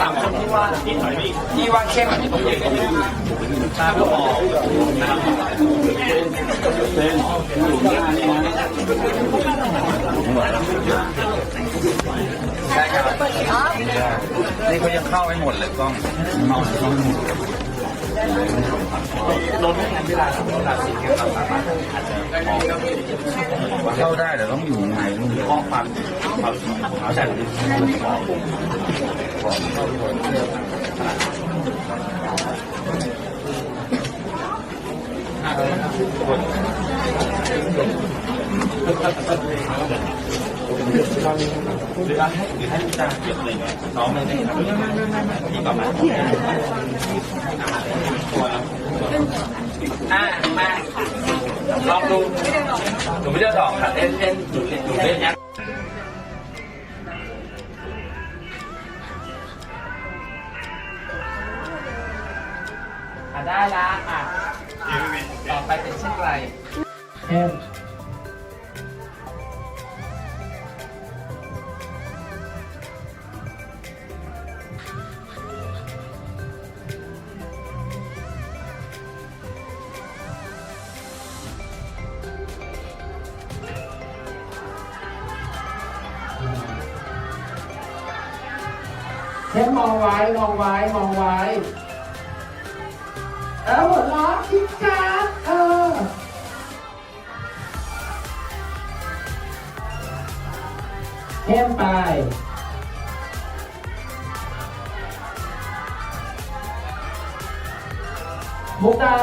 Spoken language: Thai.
สามคนที่ว่าที่ว่าเข้มชาก็พอใช่ครับนี่เขายังเข้าไม่หมดเลยกล้องลดเวลาเวลาสิ่งที่เราสามารถอาจจะเข้าได้แต่ต้องอยู่ในห้องฟังเขาเขาแต่ หรือให้หรือให้ตาเก็บเลยน้องไม่ได้ครับที่ประมาณตัวอ่ามาลองดูหนูไม่ได้ดอกค่ะเล่นเล่นหนูเล่นหนูเล่นยัก อะได้ละอะต่อไปเป็นเช่นไรเช่นเทปมองไว้ มองไว้ มองไว้ เออหัวเราะคิดการเออเทมไปมุกดา